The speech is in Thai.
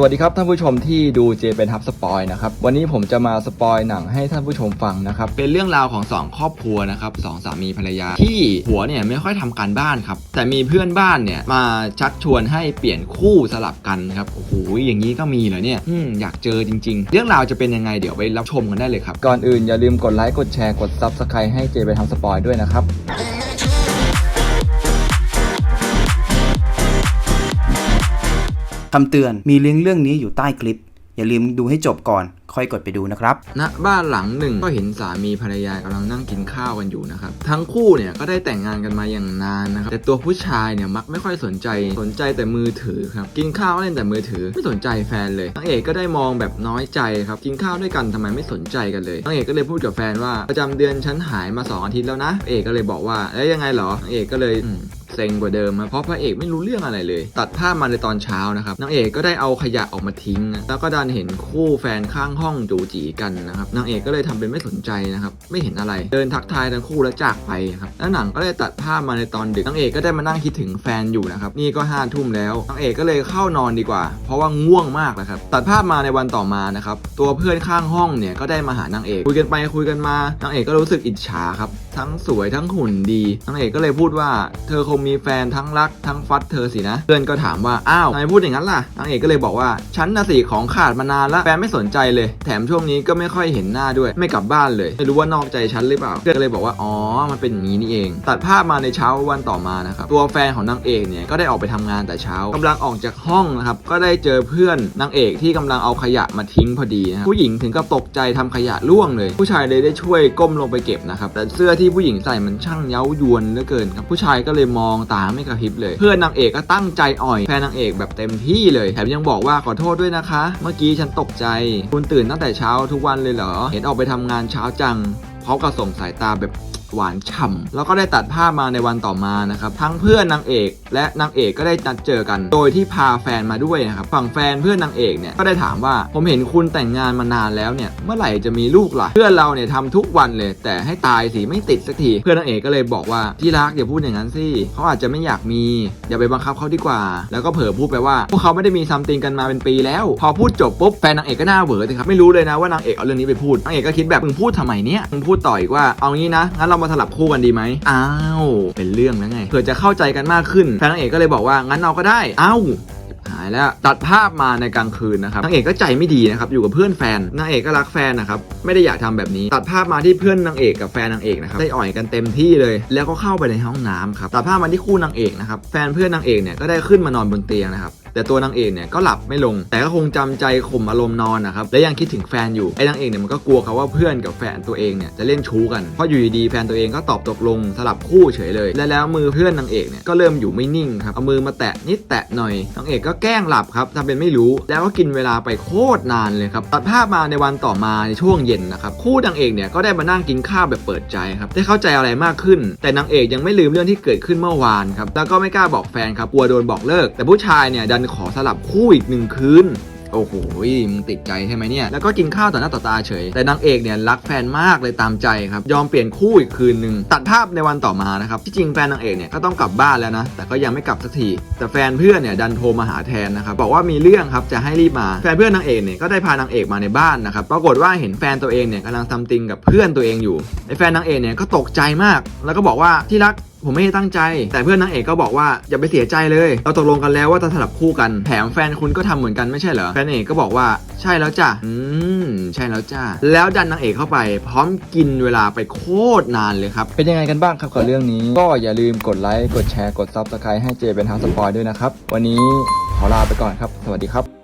สวัสดีครับท่านผู้ชมที่ดูเจเป็นทับสปอยนะครับวันนี้ผมจะมาสปอยหนังให้ท่านผู้ชมฟังนะครับเป็นเรื่องราวของสองครอบครัวนะครับสองสามีภรรยาที่หัวเนี่ยไม่ค่อยทำการบ้านครับแต่มีเพื่อนบ้านเนี่ยมาชักชวนให้เปลี่ยนคู่สลับกันครับโอ้โหอย่างนี้ก็มีเหรอเนี่ยออยากเจอจริง ๆ เรื่องราวจะเป็นยังไงเดี๋ยวไปรับชมกันได้เลยครับก่อนอื่นอย่าลืมกดไลค์กดแชร์กดซับสไครต์ให้เจเป็นทับสปอยด้วยนะครับ คำเตือนมีลิงก์เรื่องนี้อยู่ใต้คลิป อย่าลืมดูให้จบก่อน ค่อยกดไปดูนะครับ ณ บ้านหลังหนึ่งก็เห็นสามีภรรยากำลังนั่งกินข้าวกันอยู่นะครับ ทั้งคู่เนี่ยก็ได้แต่งงานกันมาอย่างนานนะครับ แต่ตัวผู้ชายเนี่ยมักไม่ค่อยสนใจ สนใจแต่มือถือครับ กินข้าวก็เล่นแต่มือถือ ไม่สนใจแฟนเลย นางเอกก็ได้มองแบบน้อยใจครับ กินข้าวด้วยกันทำไมไม่สนใจกันเลย นางเอกก็เลยพูดกับแฟนว่าประจำเดือนฉันหายมาสองอาทิตย์แล้วนะ เอกก็เลยบอกว่าเอ้ยยังไงเหรอนางเอกก็เลยเซ็งกว่าเดิมเพราะพระเอกไม่รู้เรื่องอะไรเลย ตัดภาพมาในตอนเช้านะครับนางเอกก็ได้เอาขยะออกมาทิ้ง แล้วก็ดันเห็นคู่แฟนข้างห้องจูจีกันนะครับนางเอกก็เลยทำเป็นไม่สนใจนะครับไม่เห็นอะไร เดินทักทายทั้งคู่แล้วจากไปครับแล้วหนังก็เลยตัดภาพมาในตอนดึกนางเอกก็ได้มานั่งคิดถึงแฟนอยู่นะครับนี่ก็ห้าทุ่มแล้วนางเอกก็เลยเข้านอนดีกว่า เพราะว่าง่วงมากนะครับตัดภาพมาในวันต่อมานะครับตัวเพื่อนข้างห้องเนี่ยก็ได้มาหานางเอกคุยกันไปคุยกันมานางเอกก็รู้สึกอิจฉาครับ ทั้งสวยทั้งหุ่นดีนางเอกก็เลยพูดว่า เธอคงมีแฟนทั้งรักทั้งฟัดเธอสินะ เพื่อนก็ถามว่า อ้าวทำไมพูดอย่างนั้นล่ะนางเอกก็เลยบอกว่าฉันน่ะสิของขาดมานานละแฟนไม่สนใจเลย แถมช่วงนี้ก็ไม่ค่อยเห็นหน้าด้วย ไม่กลับบ้านเลย ไม่รู้ว่านอกใจฉันหรือเปล่า เพื่อนก็เลยบอกว่า อ๋อ มันเป็นอย่างนี้นี่เอง ตัดภาพมาในเช้าวันต่อมานะครับ ตัวแฟนของนางเอกเนี่ยก็ได้ออกไปทำงานแต่เช้ากำลังออกจากห้องนะครับ ก็ได้เจอเพื่อนนางเอกที่กำลังเอาขยะมาทิ้งพอดีนะผู้หญิงถึงกับตกใจทำขยะร่วงเลย ผู้ชายเลยได้ช่วยก้มลงไปเก็บนะครับแต่เสื้อที่ผู้หญิงใส่มันช่างเย้ายวนเหลือเกินครับผู้ชายก็เลยมองตาไม่กระพริบเลย เพื่อนนางเอกก็ตั้งใจอ่อยแฟนนางเอกแบบเต็มที่เลยแถมยังบอกว่าขอโทษด้วยนะคะ เมื่อกี้ฉันตกใจ คุณตื่นตั้งแต่เช้าทุกวันเลยเหรอ เห็นออกไปทำงานเช้าจังพร้อมกับส่งสายตาแบบ หวานฉ่ำแล้วก็ได้ตัดภาพมาในวันต่อมานะครับทั้งเพื่อนนางเอกและนางเอกก็ได้นัดเจอกัน โดยที่พาแฟนมาด้วยนะครับฝั่งแฟนเพื่อนนางเอกเนี่ยก็ได้ถามว่าผมเห็นคุณแต่งงานมานานแล้วเนี่ยเมื่อไหร่จะมีลูกล่ะ เพื่อนเราเนี่ยทำทุกวันเลย แต่ให้ตายสิไม่ติดสักที เพื่อนนางเอกก็เลยบอกว่าที่รักอย่าพูดอย่างนั้นสิเขาอาจจะไม่อยากมี อย่าไปบังคับเขาดีกว่า แล้วก็เผลอพูดไปว่า พวกเขาไม่ได้มีซัมติงกันมาเป็นปีแล้ว พอพูดจบปุ๊บแฟนนางเอกก็หน้าเหวอเลยครับไม่รู้เลยนะว่านางเอกเอาเรื่องนี้ไปพูดนางเอกก็คิดแบบมึงพูดทำไมเนี่ยมึงพูดต่ออีกว่าเอางี้นะงั้นเรามาสลับคู่กันดีไหมอ้าวเป็นเรื่องแล้วไงเผื่อจะเข้าใจกันมากขึ้นแฟนนางเอกก็เลยบอกว่างั้นเอาก็ได้เอ้าหายแล้วตัดภาพมาในกลางคืนนะครับนางเอกก็ใจไม่ดีนะครับอยู่กับเพื่อนแฟนนางเอกก็รักแฟนนะครับไม่ได้อยากทำแบบนี้ ตัดภาพมาที่เพื่อนนางเอกกับแฟนนางเอกนะครับได้อ่อยกันเต็มที่เลย แล้วก็เข้าไปในห้องน้ำครับตัดภาพมาที่คู่นางเอกนะครับแฟนเพื่อนนางเอกเนี่ยก็ได้ขึ้นมานอนบนเตียงนะครับ แต่ตัวนางเอกเนี่ยก็หลับไม่ลง แต่ก็คงจำใจข่มอารมณ์นอนนะครับและยังคิดถึงแฟนอยู่ไอ้นางเอกเนี่ยมันก็กลัวเขาว่าเพื่อนกับแฟนตัวเองเนี่ยจะเล่นชู้กันเพราะอยู่ดีๆแฟนตัวเองก็ตอบตกลงสลับคู่เฉยเลย และแล้วมือเพื่อนนางเอกเนี่ยก็เริ่มอยู่ไม่นิ่งครับเอามือมาแตะนิดแตะหน่อยนางเอกก็แกล้งหลับครับทำเป็นไม่รู้แล้วก็กินเวลาไปโคตรนานเลยครับตัดภาพมาในวันต่อมาในช่วงเย็นนะครับคู่นางเอกเนี่ยก็ได้มานั่งกินข้าวแบบเปิดใจครับได้เข้าใจอะไรมากขึ้น แต่นางเอกยังไม่ลืมเรื่องที่เกิดขึ้นเมื่อวานครับแล้วก็ไม่กล้าบอกแฟนครับกลัวโดนบอกเลิก แต่ผู้ชายเนี่ยดันขอสลับคู่อีกหนึ่งคืนโอ้โหมึงติดใจใช่ไหมเนี่ย แล้วก็กินข้าวต่อหน้าต่อตาเฉย แต่นางเอกเนี่ยรักแฟนมากเลยตามใจครับ ยอมเปลี่ยนคู่อีกคืนหนึ่ง ตัดภาพในวันต่อมานะครับ ที่จริงแฟนนางเอกเนี่ยก็ต้องกลับบ้านแล้วนะ แต่ก็ยังไม่กลับสักที แต่แฟนเพื่อนเนี่ยดันโทรมาหาแทนนะครับ บอกว่ามีเรื่องครับ จะให้รีบมา แฟนเพื่อนนางเอกเนี่ยก็ได้พานางเอกมาในบ้านนะครับ ปรากฏว่าเห็นแฟนตัวเองเนี่ยกำลังทำติงกับเพื่อนตัวเองอยู่ ไอ้แฟนนางเอกเนี่ยก็ตกใจมาก แล้วก็บอกว่าที่รักผมไม่ได้ตั้งใจ แต่เพื่อนนางเอกก็บอกว่าอย่าไปเสียใจเลย เราตกลงกันแล้วว่าจะสลับคู่กันแถมแฟนคุณก็ทำเหมือนกันไม่ใช่เหรอแฟนนางเอกก็บอกว่าใช่แล้วจ้ะอืมใช่แล้วจ้ะแล้วดันนางเอกเข้าไป พร้อมกินเวลาไปโคตรนานเลยครับ เป็นยังไงกันบ้างครับกับเรื่องนี้ ก็อย่าลืมกดไลค์กดแชร์กดซับสไครต์ให้เจเป็นทางสปอยด้วยนะครับ วันนี้ขอลาไปก่อนครับ สวัสดีครับ